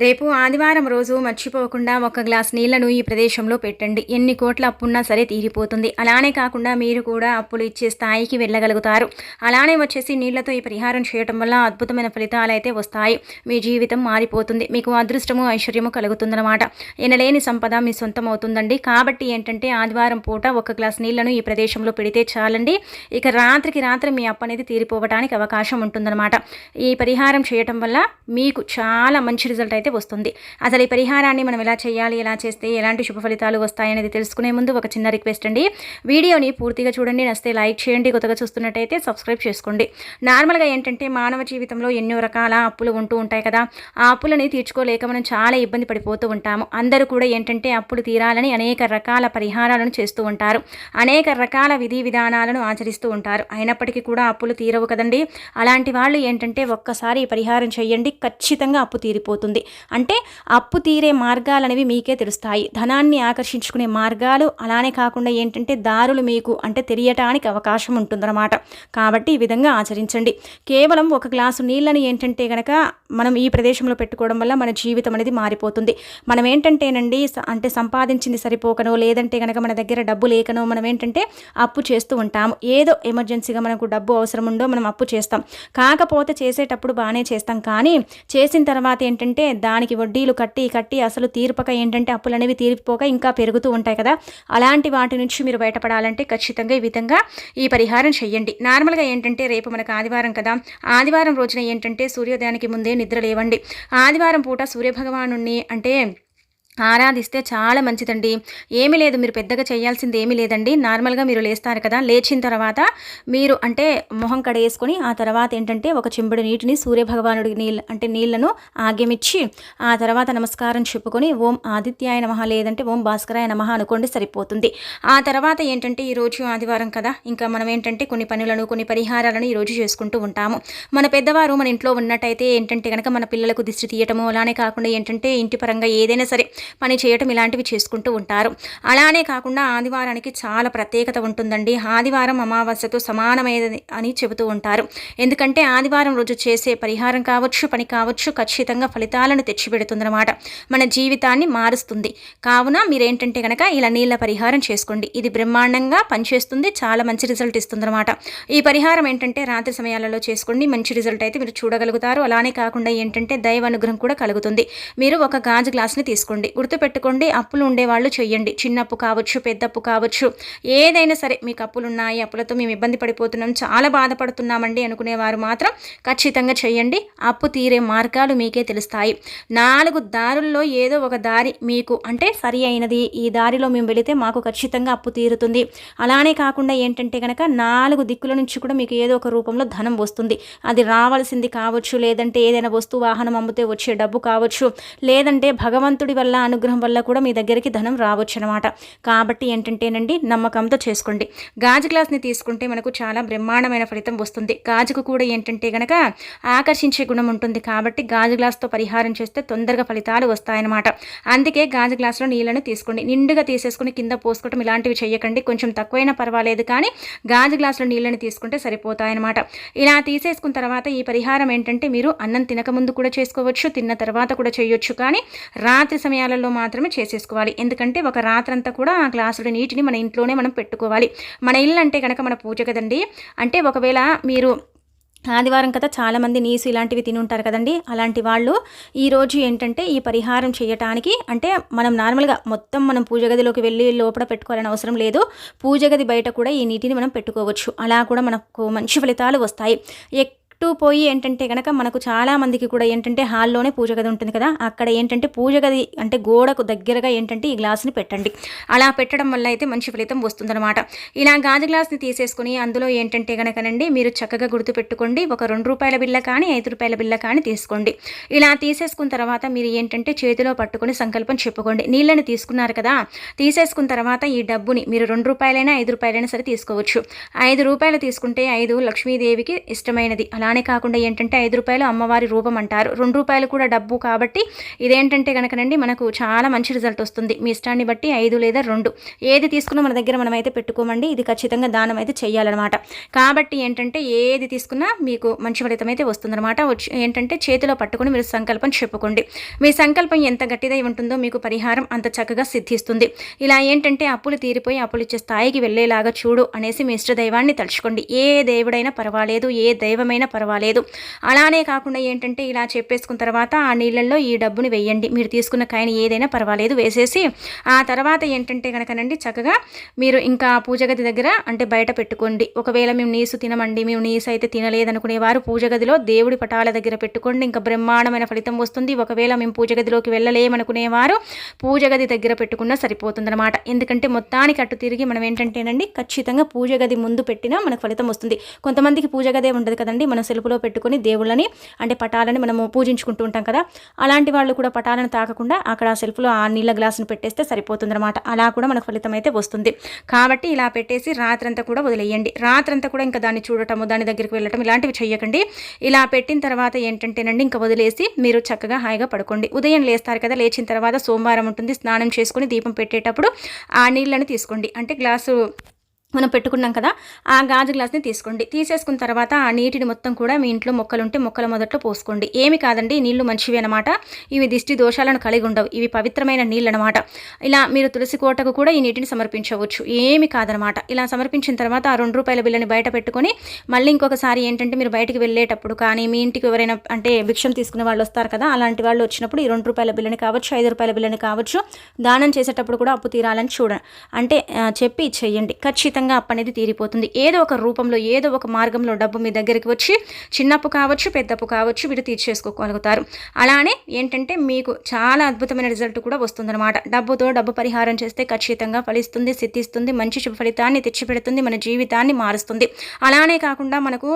రేపు ఆదివారం రోజు మర్చిపోకుండా ఒక గ్లాస్ నీళ్ళను ఈ ప్రదేశంలో పెట్టండి. ఎన్ని కోట్ల అప్పున్నా సరే తీరిపోతుంది. అలానే కాకుండా మీరు కూడా అప్పులు ఇచ్చే స్థాయికి వెళ్ళగలుగుతారు. అలానే వచ్చేసి నీళ్ళతో ఈ పరిహారం చేయటం వల్ల అద్భుతమైన ఫలితాలు అయితే వస్తాయి. మీ జీవితం మారిపోతుంది. మీకు అదృష్టము ఐశ్వర్యము కలుగుతుందన్నమాట. ఎనలేని సంపద మీ సొంతం అవుతుందండి. కాబట్టి ఏంటంటే ఆదివారం పూట ఒక గ్లాస్ నీళ్ళను ఈ ప్రదేశంలో పెడితే చాలండి. ఇక రాత్రికి రాత్రి మీ అప్పు అనేది తీరిపోవడానికి అవకాశం ఉంటుందన్నమాట. ఈ పరిహారం చేయటం వల్ల మీకు చాలా మంచి రిజల్ట్ అయితే వస్తుంది. అసలు ఈ పరిహారాన్ని మనం ఎలా చేయాలి ఎలా చేస్తే ఎలాంటి శుభ ఫలితాలు వస్తాయనేది తెలుసుకునే ముందు ఒక చిన్న రిక్వెస్ట్ అండి. వీడియోని పూర్తిగా చూడండి నస్తే లైక్ చేయండి కొత్తగా చూస్తున్నట్టయితే సబ్స్క్రైబ్ చేసుకోండి. నార్మల్గా ఏంటంటే మానవ జీవితంలో ఎన్నో రకాల అప్పులు ఉంటూ ఉంటాయి కదా ఆ అప్పులని తీర్చుకోలేక మనం చాలా ఇబ్బంది పడిపోతూ ఉంటాము. అందరూ కూడా ఏంటంటే అప్పులు తీరాలని అనేక రకాల పరిహారాలను చేస్తూ ఉంటారు. అనేక రకాల విధి విధానాలను ఆచరిస్తూ ఉంటారు. అయినప్పటికీ కూడా అప్పులు తీరవు కదండి. అలాంటి వాళ్ళు ఏంటంటే ఒక్కసారి పరిహారం చేయండి ఖచ్చితంగా అప్పు తీరిపోతుంది. అంటే అప్పు తీరే మార్గాలు అనేవి మీకే తెలుస్తాయి. ధనాన్ని ఆకర్షించుకునే మార్గాలు అలానే కాకుండా ఏంటంటే దారులు మీకు అంటే తెలియటానికి అవకాశం ఉంటుందన్నమాట. కాబట్టి ఈ విధంగా ఆచరించండి. కేవలం ఒక గ్లాసు నీళ్ళని ఏంటంటే కనుక మనం ఈ ప్రదేశంలో పెట్టుకోవడం వల్ల మన జీవితం అనేది మారిపోతుంది. మనం ఏంటంటేనండి అంటే సంపాదించింది సరిపోకనో లేదంటే కనుక మన దగ్గర డబ్బు లేకనో మనం ఏంటంటే అప్పు చేస్తూ ఉంటాము. ఏదో ఎమర్జెన్సీగా మనకు డబ్బు అవసరం ఉండో మనం అప్పు చేస్తాం. కాకపోతే చేసేటప్పుడు బాగానే చేస్తాం. కానీ చేసిన తర్వాత ఏంటంటే దానికి వడ్డీలు కట్టి కట్టి అసలు తీర్పక ఏంటంటే అప్పులు అనేవి తీరిపోక ఇంకా పెరుగుతూ ఉంటాయి కదా. అలాంటి వాటి నుంచి మీరు బయటపడాలంటే ఖచ్చితంగా ఈ విధంగా ఈ పరిహారం చెయ్యండి నార్మల్గా ఏంటంటే రేపు మనకు ఆదివారం కదా. ఆదివారం రోజున ఏంటంటే సూర్యోదయానికి ముందే నిద్ర లేవండి. ఆదివారం పూట సూర్యభగవాను అంటే ఆరాధిస్తే చాలా మంచిదండి. ఏమీ లేదు మీరు పెద్దగా చేయాల్సింది ఏమీ లేదండి. నార్మల్గా మీరు లేస్తారు కదా లేచిన తర్వాత మీరు అంటే మొహం కడేసుకొని ఆ తర్వాత ఏంటంటే ఒక చెంబుడు నీటిని సూర్యభగవానుడి నీళ్ళు అంటే నీళ్ళను ఆగ్యమిచ్చి ఆ తర్వాత నమస్కారం చెప్పుకొని ఓం ఆదిత్యాయ నమహ లేదంటే ఓం భాస్కరాయ నమహ అనుకోండి సరిపోతుంది. ఆ తర్వాత ఏంటంటే ఈరోజు ఆదివారం కదా ఇంకా మనం ఏంటంటే కొన్ని పనులను కొన్ని పరిహారాలను ఈరోజు చేసుకుంటూ ఉంటాము. మన పెద్దవారు మన ఇంట్లో ఉన్నట్టయితే ఏంటంటే కనుక మన పిల్లలకు దిష్టి తీయటము అలానే కాకుండా ఏంటంటే ఇంటి పరంగా ఏదైనా సరే పని చేయటం ఇలాంటివి చేసుకుంటూ ఉంటారు. అలానే కాకుండా ఆదివారానికి చాలా ప్రత్యేకత ఉంటుందండి. ఆదివారం అమావాస్యతో సమానమైనది అని చెబుతూ ఉంటారు. ఎందుకంటే ఆదివారం రోజు చేసే పరిహారం కావచ్చు పని కావచ్చు ఖచ్చితంగా ఫలితాలను తెచ్చిపెడుతుందన్నమాట. మన జీవితాన్ని మారుస్తుంది. కావున మీరేంటంటే కనుక ఇలా నీళ్ళ పరిహారం చేసుకోండి. ఇది బ్రహ్మాండంగా పనిచేస్తుంది చాలా మంచి రిజల్ట్ ఇస్తుందన్నమాట. ఈ పరిహారం ఏంటంటే రాత్రి సమయాలలో చేసుకోండి. మంచి రిజల్ట్ అయితే మీరు చూడగలుగుతారు. అలానే కాకుండా ఏంటంటే దైవ అనుగ్రహం కూడా కలుగుతుంది. మీరు ఒక గాజు గ్లాస్ని తీసుకోండి. గుర్తుపెట్టుకోండి అప్పులు ఉండేవాళ్ళు చెయ్యండి. చిన్నప్పు కావచ్చు పెద్దప్పు కావచ్చు ఏదైనా సరే మీకు అప్పులు ఉన్నాయి అప్పులతో మేము ఇబ్బంది పడిపోతున్నాం చాలా బాధపడుతున్నామండి అనుకునేవారు మాత్రం ఖచ్చితంగా చెయ్యండి. అప్పు తీరే మార్గాలు మీకే తెలుస్తాయి. నాలుగు దారుల్లో ఏదో ఒక దారి మీకు అంటే సరి అయినది. ఈ దారిలో మేము వెళితే మాకు ఖచ్చితంగా అప్పు తీరుతుంది. అలానే కాకుండా ఏంటంటే కనుక నాలుగు దిక్కుల నుంచి కూడా మీకు ఏదో ఒక రూపంలో ధనం వస్తుంది. అది రావాల్సింది కావచ్చు లేదంటే ఏదైనా వస్తువు వాహనం అమ్మితే వచ్చే డబ్బు కావచ్చు లేదంటే భగవంతుడి వల్ల అనుగ్రహం వల్ల కూడా మీ దగ్గరికి ధనం రావచ్చు అనమాట కాబట్టి ఏంటంటేనండి నమ్మకంతో చేసుకోండి. గాజు గ్లాస్ని తీసుకుంటే మనకు చాలా బ్రహ్మాండమైన ఫలితం వస్తుంది. గాజుకు కూడా ఏంటంటే గనక ఆకర్షించే గుణం ఉంటుంది. కాబట్టి గాజు గ్లాస్తో పరిహారం చేస్తే తొందరగా ఫలితాలు వస్తాయన్నమాట. అందుకే గాజు గ్లాసులో నీళ్ళను తీసుకోండి. నిండుగా తీసేసుకుని కింద పోసుకోవటం ఇలాంటివి చేయకండి కొంచెం తక్కువైనా పర్వాలేదు కానీ గాజు గ్లాసులో నీళ్ళని తీసుకుంటే సరిపోతాయన్నమాట. ఇలా తీసేసుకున్న తర్వాత ఈ పరిహారం ఏంటంటే మీరు అన్నం తినకముందు కూడా చేసుకోవచ్చు తిన్న తర్వాత కూడా చేయొచ్చు. కానీ రాత్రి సమయాలలో మాత్రమే చేసేసుకోవాలి. ఎందుకంటే ఒక రాత్రంతా కూడా ఆ గ్లాసులో నీటిని మన ఇంట్లోనే మనం పెట్టుకోవాలి. మన ఇల్లు అంటే కనుక మన పూజ కదండి? అంటే ఒకవేళ మీరు ఆదివారం కదా చాలామంది నీసు ఇలాంటివి తిని ఉంటారు కదండి? అలాంటి వాళ్ళు ఈరోజు ఏంటంటే ఈ పరిహారం చేయటానికి అంటే మనం నార్మల్గా మొత్తం మనం పూజ గదిలోకి వెళ్ళి లోపల పెట్టుకోవాలని అవసరం లేదు. పూజ గది బయట కూడా ఈ నీటిని మనం పెట్టుకోవచ్చు. అలా కూడా మనకు మంచి ఫలితాలు వస్తాయి. చుట్టూ పోయి ఏంటంటే కనుక మనకు చాలా మందికి కూడా ఏంటంటే హాల్లోనే పూజ గది ఉంటుంది కదా అక్కడ ఏంటంటే పూజ గది అంటే గోడకు దగ్గరగా ఏంటంటే ఈ గ్లాస్ని పెట్టండి. అలా పెట్టడం వల్ల అయితే మంచి ఫలితం వస్తుందన్నమాట. ఇలా గాజు గ్లాస్ని తీసేసుకుని అందులో ఏంటంటే కనుకనండి మీరు చక్కగా గుర్తుపెట్టుకోండి ఒక రెండు రూపాయల బిల్ల కానీ ఐదు రూపాయల బిల్ల కానీ తీసుకోండి. ఇలా తీసేసుకున్న తర్వాత మీరు ఏంటంటే చేతిలో పట్టుకుని సంకల్పం చెప్పుకోండి. నీళ్ళని తీసుకున్నారు కదా తీసేసుకున్న తర్వాత ఈ డబ్బుని మీరు రెండు రూపాయలైనా ఐదు రూపాయలైనా సరే తీసుకోవచ్చు. ఐదు రూపాయలు తీసుకుంటే ఐదు లక్ష్మీదేవికి ఇష్టమైనది. అలా కానే కాకుండా ఏంటంటే ఐదు రూపాయలు అమ్మవారి రూపం అంటారు. రెండు రూపాయలు కూడా డబ్బు కాబట్టి ఇదేంటంటే కనుకనండి మనకు చాలా మంచి రిజల్ట్ వస్తుంది. మీ ఇష్టాన్ని బట్టి ఐదు లేదా రెండు. ఏది తీసుకున్నా మన దగ్గర మనమైతే పెట్టుకోమండి. ఇది ఖచ్చితంగా దానం అయితే చేయాలన్నమాట. కాబట్టి ఏంటంటే ఏది తీసుకున్నా మీకు మంచి ఫలితం అయితే వస్తుందన్నమాట. వచ్చి ఏంటంటే చేతిలో పట్టుకుని మీరు సంకల్పం చెప్పుకోండి. మీ సంకల్పం ఎంత గట్టిదై ఉంటుందో మీకు పరిహారం అంత చక్కగా సిద్ధిస్తుంది. ఇలా ఏంటంటే అప్పులు తీరిపోయి అప్పులు ఇచ్చే స్థాయికి వెళ్ళేలాగా చూడు అనేసి మీ ఇష్ట దైవాన్ని తలుచుకోండి. ఏ దేవుడైనా పర్వాలేదు. ఏ దైవమైనా పర్వాలేదు. పర్వాలేదు. అలానే కాకుండా ఏంటంటే ఇలా చెప్పేసుకున్న తర్వాత ఆ నీళ్ళల్లో ఈ డబ్బుని వేయండి. మీరు తీసుకున్న కాయని ఏదైనా పర్వాలేదు వేసేసి ఆ తర్వాత ఏంటంటే కనుకనండి చక్కగా మీరు ఇంకా పూజ గది దగ్గర అంటే బయట పెట్టుకోండి. ఒకవేళ మేము నీసు తినమండి మేము నీసు అయితే తినలేదనుకునేవారు పూజ గదిలో దేవుడి పటాల దగ్గర పెట్టుకోండి. ఇంకా బ్రహ్మాండమైన ఫలితం వస్తుంది. ఒకవేళ మేము పూజ గదిలోకి వెళ్ళలేమనుకునేవారు పూజ గది దగ్గర పెట్టుకున్నా సరిపోతుందన్నమాట. ఎందుకంటే మొత్తానికి అటు తిరిగి మనం ఏంటంటేనండి ఖచ్చితంగా పూజ గది ముందు పెట్టినా మనకు ఫలితం వస్తుంది. కొంతమందికి పూజ గదే ఉండదు కదండి మనం సెలుపులో పెట్టుకొని దేవుళ్ళని అంటే పటాలని మనము పూజించుకుంటూ ఉంటాం కదా. అలాంటి వాళ్ళు కూడా పటాలను తాకకుండా అక్కడ ఆ సెల్ఫ్లో ఆ నీళ్ళ గ్లాసును పెట్టేస్తే సరిపోతుందన్నమాట. అలా కూడా మనకు ఫలితం అయితే వస్తుంది. కాబట్టి ఇలా పెట్టేసి రాత్రంతా కూడా వదిలేయండి. రాత్రంతా కూడా ఇంకా దాన్ని చూడటము దాని దగ్గరికి వెళ్ళటం ఇలాంటివి చెయ్యకండి. ఇలా పెట్టిన తర్వాత ఏంటంటేనండి ఇంకా వదిలేసి మీరు చక్కగా హాయిగా పడుకోండి. ఉదయం లేస్తారు కదా లేచిన తర్వాత సోమవారం ఉంటుంది స్నానం చేసుకుని దీపం పెట్టేటప్పుడు ఆ నీళ్ళని తీసుకోండి. అంటే గ్లాసు మనం పెట్టుకున్నాం కదా ఆ గాజు గ్లాస్ని తీసుకోండి. తీసేసుకున్న తర్వాత ఆ నీటిని మొత్తం కూడా మీ ఇంట్లో మొక్కలు ఉంటే మొక్కల మొదట్లో పోసుకోండి. ఏమి కాదండి నీళ్ళు మంచివి అనమాట ఇవి దిష్టి దోషాలను కలిగి ఉండవు. ఇవి పవిత్రమైన నీళ్ళు అనమాట ఇలా మీరు తులసి కోటకు కూడా ఈ నీటిని సమర్పించవచ్చు. ఏమి కాదనమాట ఇలా సమర్పించిన తర్వాత ఆ రెండు రూపాయల బిల్లని బయట పెట్టుకొని మళ్ళీ ఇంకొకసారి ఏంటంటే మీరు బయటికి వెళ్ళేటప్పుడు కానీ మీ ఇంటికి ఎవరైనా అంటే భిక్షం తీసుకునే వాళ్ళు వస్తారు కదా అలాంటి వాళ్ళు వచ్చినప్పుడు ఈ రెండు రూపాయల బిల్లని కావచ్చు ఐదు రూపాయల బిల్లని కావచ్చు దానం చేసేటప్పుడు కూడా అప్పు తీరాలని చూడండి అంటే చెప్పి చెయ్యండి ఖచ్చితంగా ఖచ్చితంగా అప్పు అనేది తీరిపోతుంది. ఏదో ఒక రూపంలో ఏదో ఒక మార్గంలో డబ్బు మీ దగ్గరికి వచ్చి చిన్నప్పు కావచ్చు పెద్దప్పు కావచ్చు వీడు తీర్చేసుకోగలుగుతారు. అలానే ఏంటంటే మీకు చాలా అద్భుతమైన రిజల్ట్ కూడా వస్తుందన్నమాట. డబ్బుతో డబ్బు పరిహారం చేస్తే ఖచ్చితంగా ఫలిస్తుంది సిద్ధిస్తుంది మంచి శుభ ఫలితాన్ని తెచ్చిపెడుతుంది మన జీవితాన్ని మారుస్తుంది. అలానే కాకుండా మనకు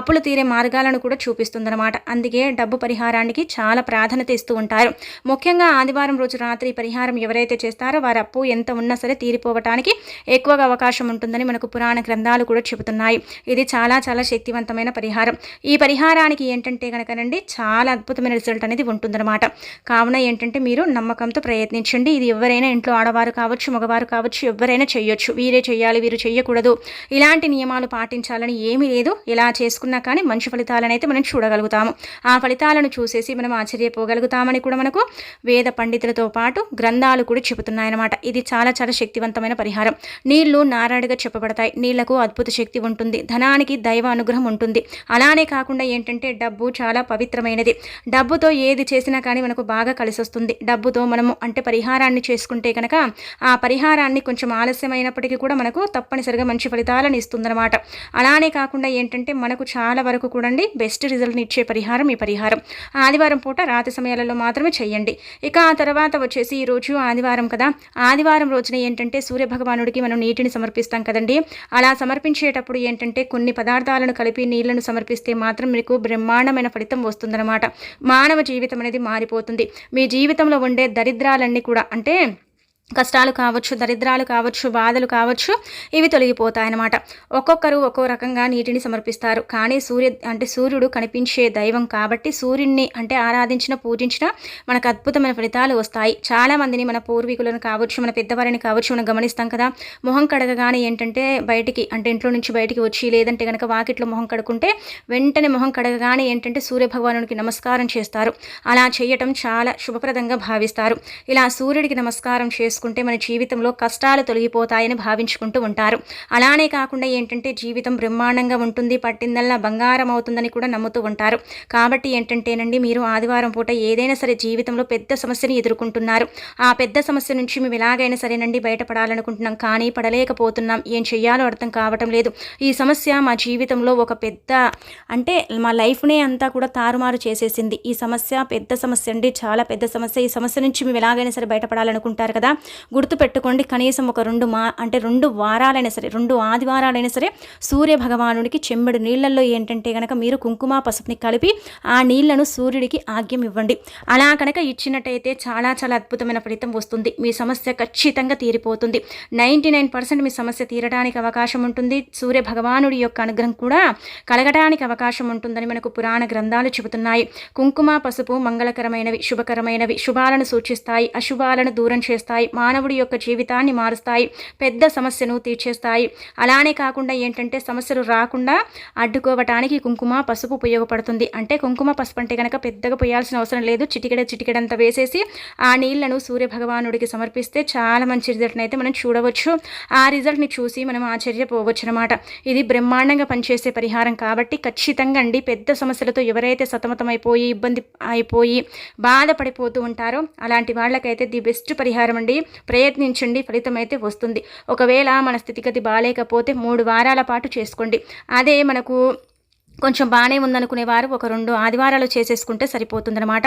అప్పులు తీరే మార్గాలను కూడా చూపిస్తుందన్నమాట. అందుకే డబ్బు పరిహారానికి చాలా ప్రాధాన్యత ఇస్తూ ఉంటారు. ముఖ్యంగా ఆదివారం రోజు రాత్రి పరిహారం ఎవరైతే చేస్తారో వారి అప్పు ఎంత ఉన్నా సరే తీరిపోవటానికి ఎక్కువగా అవకాశం ఉంటుంది. ఉంటుందని మనకు పురాణ గ్రంథాలు కూడా చెబుతున్నాయి. ఇది చాలా చాలా శక్తివంతమైన పరిహారం. ఈ పరిహారానికి ఏంటంటే కనుకనండి చాలా అద్భుతమైన రిజల్ట్ అనేది ఉంటుందన్నమాట. కావున ఏంటంటే మీరు నమ్మకంతో ప్రయత్నించండి. ఇది ఎవరైనా ఇంట్లో ఆడవారు కావచ్చు మగవారు కావచ్చు ఎవరైనా చేయొచ్చు. వీరే చేయాలి వీరు చేయకూడదు. ఇలాంటి నియమాలు పాటించాలని ఏమీ లేదు. ఇలా చేసుకున్నా కానీ మంచి ఫలితాలను అయితే మనం చూడగలుగుతాము. ఆ ఫలితాలను చూసేసి మనం ఆశ్చర్యపోగలుగుతామని కూడా మనకు వేద పండితులతో పాటు గ్రంథాలు కూడా చెబుతున్నాయన్నమాట. ఇది చాలా చాలా శక్తివంతమైన పరిహారం. నీళ్ళు నారాయణగా చెప్పబడతాయి. నీళ్ళకు అద్భుత శక్తి ఉంటుంది. ధనానికి దైవ అనుగ్రహం ఉంటుంది. అలానే కాకుండా ఏంటంటే డబ్బు చాలా పవిత్రమైనది. డబ్బుతో ఏది చేసినా కానీ మనకు బాగా కలిసి వస్తుంది డబ్బుతో మనము అంటే పరిహారాన్ని చేసుకుంటే కనుక ఆ పరిహారాన్ని కొంచెం ఆలస్యమైనప్పటికీ కూడా మనకు తప్పనిసరిగా మంచి ఫలితాలను ఇస్తుందన్నమాట. అలానే కాకుండా ఏంటంటే మనకు చాలా వరకు కూడండి బెస్ట్ రిజల్ట్ని ఇచ్చే పరిహారం ఈ పరిహారం. ఆదివారం పూట రాత్రి సమయాలలో మాత్రమే చేయండి. ఇక ఆ తర్వాత వచ్చేసి ఈరోజు ఆదివారం కదా. ఆదివారం రోజున ఏంటంటే సూర్యభగవానుడికి మనం నీటిని సమర్పిస్తాం కదండి. అలా సమర్పించేటప్పుడు ఏంటంటే కొన్ని పదార్థాలను కలిపి నీళ్ళను సమర్పిస్తే మాత్రం మీకు బ్రహ్మాండమైన ఫలితం వస్తుందన్నమాట. మానవ జీవితం అనేది మారిపోతుంది. మీ జీవితంలో ఉండే దరిద్రాలన్నీ కూడా అంటే కష్టాలు కావచ్చు దరిద్రాలు కావచ్చు బాధలు కావచ్చు ఇవి తొలగిపోతాయన్నమాట. ఒక్కొక్కరు ఒక్కో రకంగా నీటిని సమర్పిస్తారు. కానీ సూర్య అంటే సూర్యుడు కనిపించే దైవం కాబట్టి సూర్యుడిని అంటే ఆరాధించిన పూజించిన మనకు అద్భుతమైన ఫలితాలు వస్తాయి. చాలామందిని మన పూర్వీకులను కావచ్చు మన పెద్దవారిని కావచ్చు మనం గమనిస్తాం కదా. మొహం కడగగానే ఏంటంటే బయటికి అంటే ఇంట్లో నుంచి బయటికి వచ్చి లేదంటే కనుక వాకిట్లో మొహం కడుకుంటే వెంటనే మొహం కడగగానే ఏంటంటే సూర్యభగవానుడికి నమస్కారం చేస్తారు. అలా చేయటం చాలా శుభప్రదంగా భావిస్తారు. ఇలా సూర్యుడికి నమస్కారం చేస్తూ చేసుకుంటే మన జీవితంలో కష్టాలు తొలగిపోతాయని భావించుకుంటూ ఉంటారు. అలానే కాకుండా ఏంటంటే జీవితం బ్రహ్మాండంగా ఉంటుంది పట్టిందల్లా బంగారం అవుతుందని కూడా నమ్ముతూ ఉంటారు. కాబట్టి ఏంటంటేనండి మీరు ఆదివారం పూట ఏదైనా సరే జీవితంలో పెద్ద సమస్యని ఎదుర్కొంటున్నారు. ఆ పెద్ద సమస్య నుంచి మేము ఎలాగైనా సరేనండి బయటపడాలనుకుంటున్నాం కానీ పడలేకపోతున్నాం. ఏం చెయ్యాలో అర్థం కావటం లేదు. ఈ సమస్య మా జీవితంలో ఒక పెద్ద అంటే మా లైఫ్నే అంతా కూడా తారుమారు చేసేసింది. ఈ సమస్య పెద్ద సమస్య అండి చాలా పెద్ద సమస్య. ఈ సమస్య నుంచి మేము ఎలాగైనా సరే బయటపడాలనుకుంటారు కదా. గుర్తుపెట్టుకోండి కనీసం ఒక రెండు మా అంటే రెండు వారాలైనా సరే రెండు ఆదివారాలైనా సరే సూర్య భగవానుడికి చెంబెడు నీళ్ళల్లో ఏంటంటే కనుక మీరు కుంకుమ పసుపుని కలిపి ఆ నీళ్ళను సూర్యుడికి ఆగ్యం ఇవ్వండి. అలా కనుక ఇచ్చినట్టయితే చాలా చాలా అద్భుతమైన ఫలితం వస్తుంది. మీ సమస్య ఖచ్చితంగా తీరిపోతుంది. నైంటీ నైన్ పర్సెంట్ మీ సమస్య తీరడానికి అవకాశం ఉంటుంది. సూర్య భగవానుడి యొక్క అనుగ్రహం కూడా కలగడానికి అవకాశం ఉంటుందని మనకు పురాణ గ్రంథాలు చెబుతున్నాయి. కుంకుమ పసుపు మంగళకరమైనవి శుభకరమైనవి శుభాలను సూచిస్తాయి అశుభాలను దూరం చేస్తాయి. మానవుడి యొక్క జీవితాన్ని మారుస్తాయి పెద్ద సమస్యను తీర్చేస్తాయి. అలానే కాకుండా ఏంటంటే సమస్యలు రాకుండా అడ్డుకోవటానికి కుంకుమ పసుపు ఉపయోగపడుతుంది. అంటే కుంకుమ పసుపు అంటే కనుక పెద్దగా పోయాల్సిన అవసరం లేదు. చిటికెడ చిటికెడంత వేసేసి ఆ నీళ్ళను సూర్య భగవానుడికి సమర్పిస్తే చాలా మంచి రిజల్ట్ని అయితే మనం చూడవచ్చు. ఆ రిజల్ట్ని చూసి మనం ఆశ్చర్యపోవచ్చు అనమాట ఇది బ్రహ్మాండంగా పనిచేసే పరిహారం కాబట్టి ఖచ్చితంగా అండి. పెద్ద సమస్యలతో ఎవరైతే సతమతమైపోయి ఇబ్బంది అయిపోయి బాధపడిపోతూ ఉంటారో అలాంటి వాళ్ళకైతే ది బెస్ట్ పరిహారం అండి. ప్రయత్నించండి ఫలితం అయితే వస్తుంది. ఒకవేళ మన స్థితిగతి బాగాలేకపోతే మూడు వారాల పాటు చేసుకోండి. అదే మనకు కొంచెం బాగానే ఉందనుకునే వారు ఒక రెండు ఆదివారాలు చేసేసుకుంటే సరిపోతుందన్నమాట.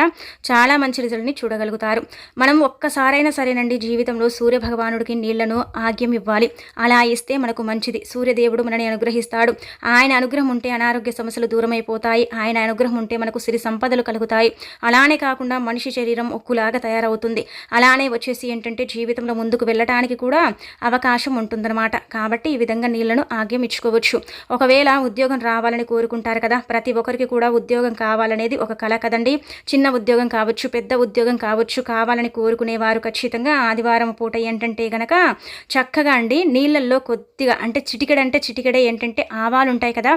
చాలా మంచి రిజల్ట్ని చూడగలుగుతారు. మనం ఒక్కసారైనా సరేనండి జీవితంలో సూర్య భగవానుడికి నీళ్ళను ఆగ్యం ఇవ్వాలి. అలా ఇస్తే మనకు మంచిది. సూర్యదేవుడు మనని అనుగ్రహిస్తాడు. ఆయన అనుగ్రహం ఉంటే అనారోగ్య సమస్యలు దూరం అయిపోతాయి ఆయన అనుగ్రహం ఉంటే మనకు సిరి సంపదలు కలుగుతాయి. అలానే కాకుండా మనిషి శరీరం ఒక్కులాగా తయారవుతుంది. అలానే వచ్చేసి ఏంటంటే జీవితంలో ముందుకు వెళ్ళటానికి కూడా అవకాశం ఉంటుందన్నమాట. కాబట్టి ఈ విధంగా నీళ్ళను ఆగ్యం ఇచ్చుకోవచ్చు. ఒకవేళ ఉద్యోగం రావాలని కోరుకుంటే ఉంటారు కదా. ప్రతి ఒక్కరికి కూడా ఉద్యోగం కావాలనేది ఒక కళ కదండి. చిన్న ఉద్యోగం కావచ్చు పెద్ద ఉద్యోగం కావచ్చు కావాలని కోరుకునేవారు ఖచ్చితంగా. ఆదివారం పూట ఏంటంటే గనక చక్కగా అండి నీళ్ళల్లో కొద్దిగా అంటే చిటికెడంటే చిటికెడే ఏంటంటే ఆవాలు ఉంటాయి కదా.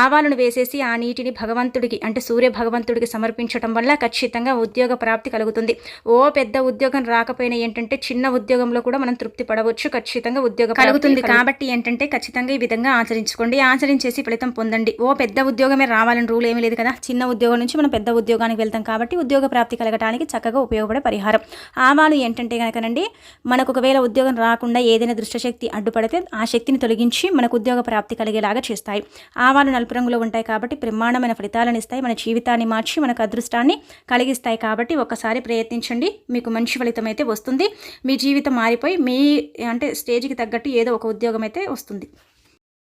ఆవాలను వేసేసి ఆ నీటిని భగవంతుడికి అంటే సూర్య భగవంతుడికి సమర్పించడం వల్ల ఖచ్చితంగా ఉద్యోగ ప్రాప్తి కలుగుతుంది. ఓ పెద్ద ఉద్యోగం రాకపోయినా ఏంటంటే చిన్న ఉద్యోగంలో కూడా మనం తృప్తి పడవచ్చు. ఖచ్చితంగా ఉద్యోగం కలుగుతుంది కాబట్టి ఏంటంటే ఖచ్చితంగా ఈ విధంగా ఆచరించుకోండి. ఆచరించేసి ఫలితం పొందండి. ఓ పెద్ద ఉద్యోగమే రావాలని రూల్ ఏమీ లేదు కదా. చిన్న ఉద్యోగం నుంచి మనం పెద్ద ఉద్యోగానికి వెళ్తాం కాబట్టి ఉద్యోగ ప్రాప్తి కలగడానికి చక్కగా ఉపయోగపడే పరిహారం. ఆవాలు ఏంటంటే కనుకనండి మనకు ఒకవేళ ఉద్యోగం రాకుండా ఏదైనా దృష్టశక్తి అడ్డుపడితే ఆ శక్తిని తొలగించి మనకు ఉద్యోగ ప్రాప్తి కలిగేలాగా చేస్తాయి. ఆవాలు నలుపు రంగులో ఉంటాయి కాబట్టి బ్రహ్మాండమైన ఫలితాలను ఇస్తాయి మన జీవితాన్ని మార్చి మనకు అదృష్టాన్ని కలిగిస్తాయి కాబట్టి ఒకసారి ప్రయత్నించండి మీకు మంచి ఫలితం అయితే వస్తుంది. మీ జీవితం మారిపోయి మీ అంటే స్టేజ్కి తగ్గట్టు ఏదో ఒక ఉద్యోగం అయితే వస్తుంది.